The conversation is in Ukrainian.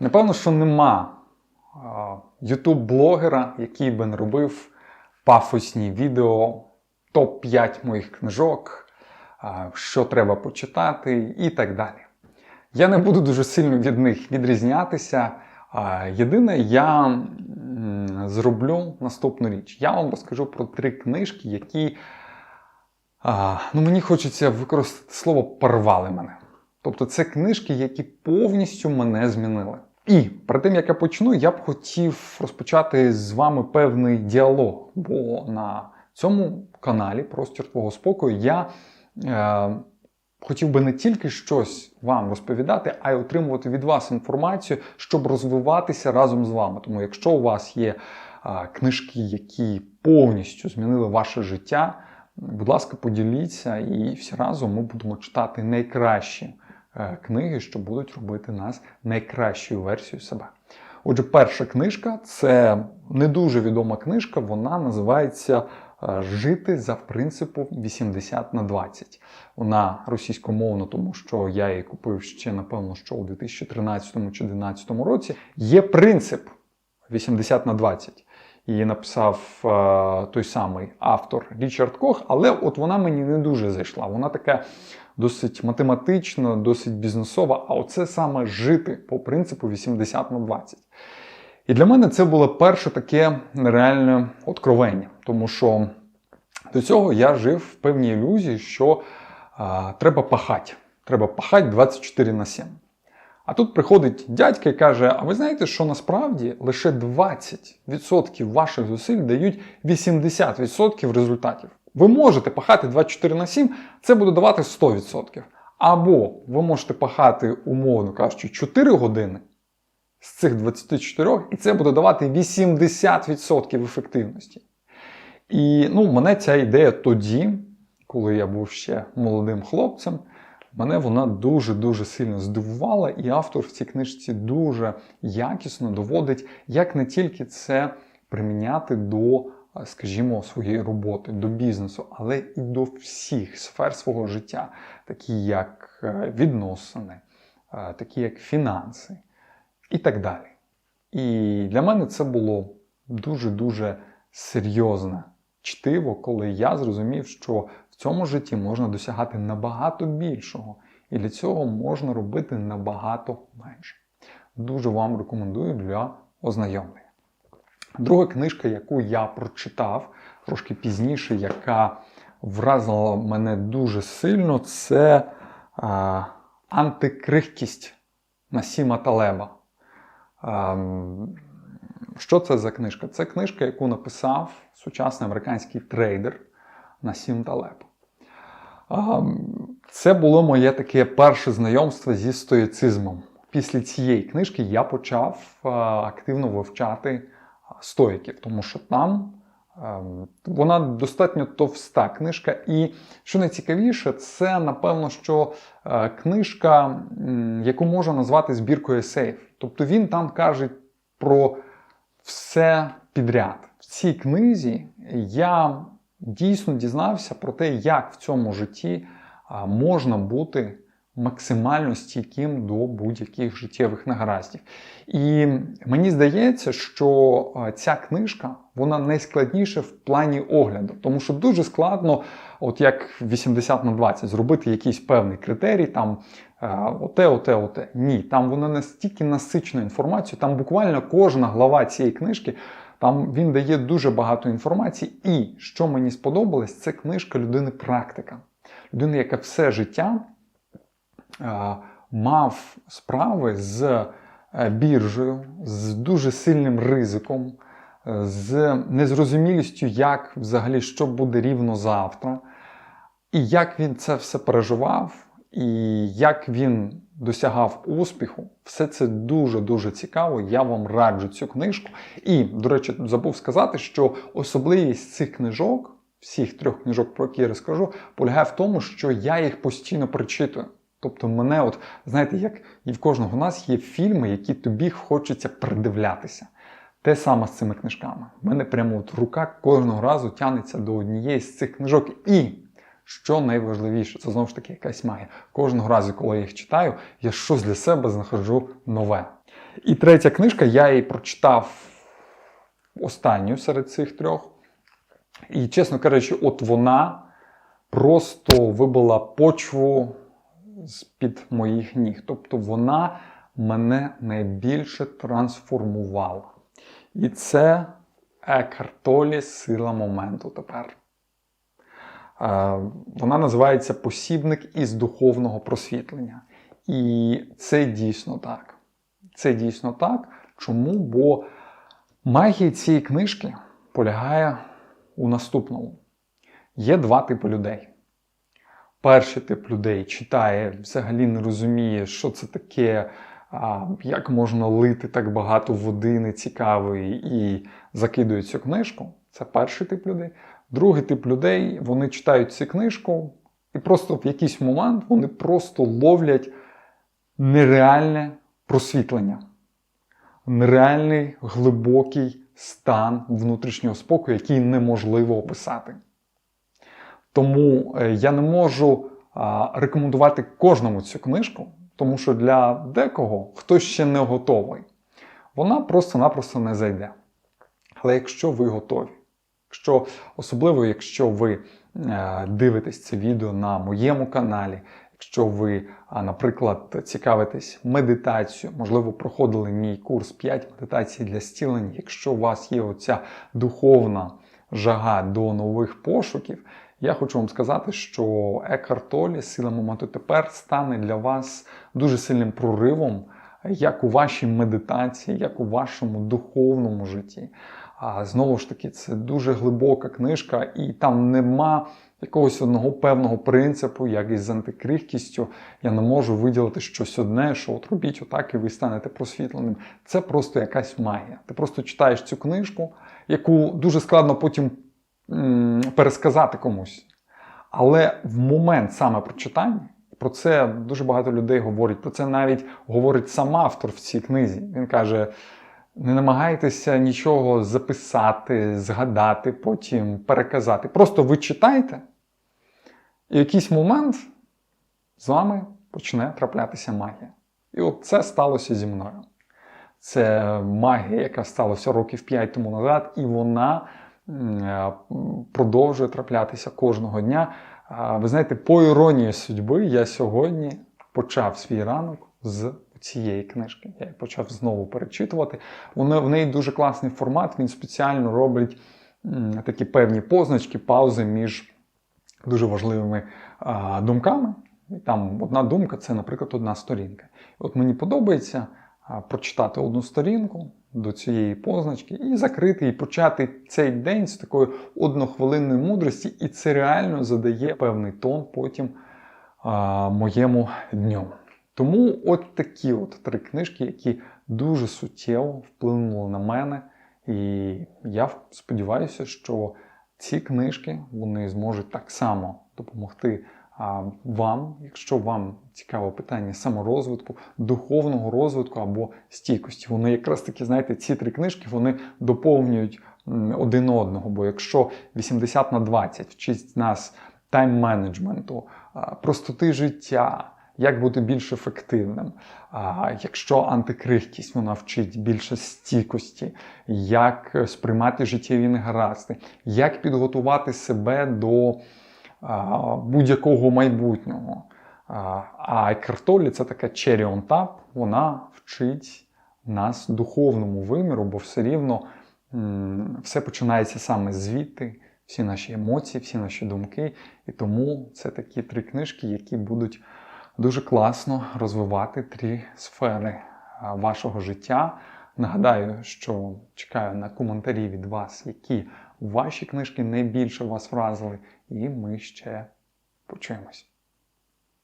Напевно, що нема ютуб-блогера, який би не робив пафосні відео топ-5 моїх книжок, що треба почитати і так далі. Я не буду дуже сильно від них відрізнятися. Єдине, я зроблю наступну річ. Я вам розкажу про три книжки, які ну, мені хочеться використати слово порвали мене. Тобто це книжки, які повністю мене змінили. І перед тим як я почну, я б хотів розпочати з вами певний діалог. Бо на цьому каналі Простір Твого спокою я е, хотів би не тільки щось вам розповідати, а й отримувати від вас інформацію, щоб розвиватися разом з вами. Тому, якщо у вас є е, книжки, які повністю змінили ваше життя, будь ласка, поділіться, і всі разом ми будемо читати найкращі книги, що будуть робити нас найкращою версією себе. Отже, перша книжка це не дуже відома книжка, вона називається е, Жити за принципом 80 на 20. Вона російськомовна, тому що я її купив ще, напевно, що у 2013 чи 2012 році. Є принцип 80 на 20. Її написав е, той самий автор Річард Кох, але от вона мені не дуже зайшла. Вона така досить математична, досить бізнесова, а оце саме жити по принципу 80 на 20. І для мене це було перше таке нереальне откровення, тому що до цього я жив в певній ілюзії, що а, треба пахати. Треба пахати 24 на 7. А тут приходить дядька і каже: А ви знаєте, що насправді лише 20% ваших зусиль дають 80% результатів. Ви можете пахати 24 на 7, це буде давати 100%. Або ви можете пахати, умовно кажучи, 4 години з цих 24, і це буде давати 80% ефективності. І ну, мене ця ідея тоді, коли я був ще молодим хлопцем, мене вона дуже-дуже сильно здивувала, і автор в цій книжці дуже якісно доводить, як не тільки це приміняти до, скажімо, своєї роботи, до бізнесу, але і до всіх сфер свого життя, такі як е, відносини, е, такі як фінанси і так далі. І для мене це було дуже-дуже серйозне чтиво, коли я зрозумів, що цьому житті можна досягати набагато більшого, і для цього можна робити набагато менше. Дуже вам рекомендую для ознайомлення. Друга книжка, яку я прочитав трошки пізніше, яка вразила мене дуже сильно, це а, антикрихкість Насіма Талеба. А, що це за книжка? Це книжка, яку написав сучасний американський трейдер Насім Талеб. Це було моє таке перше знайомство зі стоїцизмом. Після цієї книжки я почав активно вивчати стоїків, тому що там вона достатньо товста книжка. І що найцікавіше, це напевно, що книжка, яку можна назвати збіркою есеїв. Тобто він там каже про все підряд. В цій книзі я дійсно дізнався про те, як в цьому житті можна бути максимально стійким до будь-яких життєвих негараздів. І мені здається, що ця книжка вона найскладніша в плані огляду, тому що дуже складно, от як 80 на 20, зробити якийсь певний критерій, там оте, оте, оте. Ні, там вона настільки насичена інформацією, там буквально кожна глава цієї книжки. Там він дає дуже багато інформації, і що мені сподобалось, це книжка людини-практика. Людина, яка все життя е, мав справи з біржею, з дуже сильним ризиком, з незрозумілістю, як взагалі що буде рівно завтра, і як він це все переживав, і як він досягав успіху. Все це дуже-дуже цікаво. Я вам раджу цю книжку. І, до речі, забув сказати, що особливість цих книжок, всіх трьох книжок, про які я розкажу, полягає в тому, що я їх постійно прочитую. Тобто, мене, от, знаєте, як і в кожного нас є фільми, які тобі хочеться придивлятися. Те саме з цими книжками. У мене прямо от рука кожного разу тянеться до однієї з цих книжок. І що найважливіше, це знову ж таки якась магія. Кожного разу, коли я їх читаю, я щось для себе знаходжу нове. І третя книжка, я її прочитав останню серед цих трьох. І, чесно кажучи, от вона просто вибила почву з-під моїх ніг. Тобто вона мене найбільше трансформувала. І це Екхартолі сила моменту тепер. Е, Вона називається Посібник із духовного просвітлення. І це дійсно так. Це дійсно так. Чому? Бо магія цієї книжки полягає у наступному: є два типи людей. Перший тип людей читає, взагалі не розуміє, що це таке, як можна лити так багато води нецікавої і закидує цю книжку. Це перший тип людей. Другий тип людей вони читають цю книжку, і просто в якийсь момент вони просто ловлять нереальне просвітлення, нереальний глибокий стан внутрішнього спокою, який неможливо описати. Тому е, я не можу рекомендувати кожному цю книжку, тому що для декого хтось ще не готовий. Вона просто-напросто не зайде. Але якщо ви готові, якщо, особливо якщо ви е, дивитесь це відео на моєму каналі, якщо ви, наприклад, цікавитесь медитацією, можливо, проходили мій курс 5 медитацій для стілення, якщо у вас є оця духовна жага до нових пошуків, я хочу вам сказати, що Екхарт Толле сила моменту тепер стане для вас дуже сильним проривом, як у вашій медитації, як у вашому духовному житті. А знову ж таки, це дуже глибока книжка, і там нема якогось одного певного принципу, як із антикрихкістю. Я не можу виділити щось одне, що от робіть отак, і ви станете просвітленим. Це просто якась магія. Ти просто читаєш цю книжку, яку дуже складно потім пересказати комусь. Але в момент саме прочитання, про це дуже багато людей говорять. Про це навіть говорить сам автор в цій книзі. Він каже: не намагайтеся нічого записати, згадати, потім переказати. Просто ви читайте, і в якийсь момент з вами почне траплятися магія. І от це сталося зі мною. Це магія, яка сталася років 5 тому назад, і вона продовжує траплятися кожного дня. Ви знаєте, по іронії судьби, я сьогодні почав свій ранок з цієї книжки. Я почав знову перечитувати. В неї дуже класний формат, він спеціально робить такі певні позначки, паузи між дуже важливими думками. Там одна думка це, наприклад, одна сторінка. От мені подобається прочитати одну сторінку до цієї позначки і закрити, і почати цей день з такої однохвилинної мудрості, і це реально задає певний тон потім а, моєму дню. Тому от такі от три книжки, які дуже суттєво вплинули на мене. І я сподіваюся, що ці книжки вони зможуть так само допомогти вам, якщо вам цікаве питання саморозвитку, духовного розвитку або стійкості. Вони якраз таки, знаєте, ці три книжки вони доповнюють один одного. Бо якщо 80 на 20 вчить нас тайм-менеджменту, простоти життя як бути більш ефективним. Якщо антикрихкість вона вчить більше стійкості, як сприймати життєві негаразди, як підготувати себе до будь-якого майбутнього. А, Екартолі це така cherry on top, вона вчить нас духовному виміру, бо все рівно все починається саме звідти. Всі наші емоції, всі наші думки. І тому це такі три книжки, які будуть дуже класно розвивати три сфери вашого життя. Нагадаю, що чекаю на коментарі від вас, які ваші книжки найбільше вас вразили, і ми ще почуємось.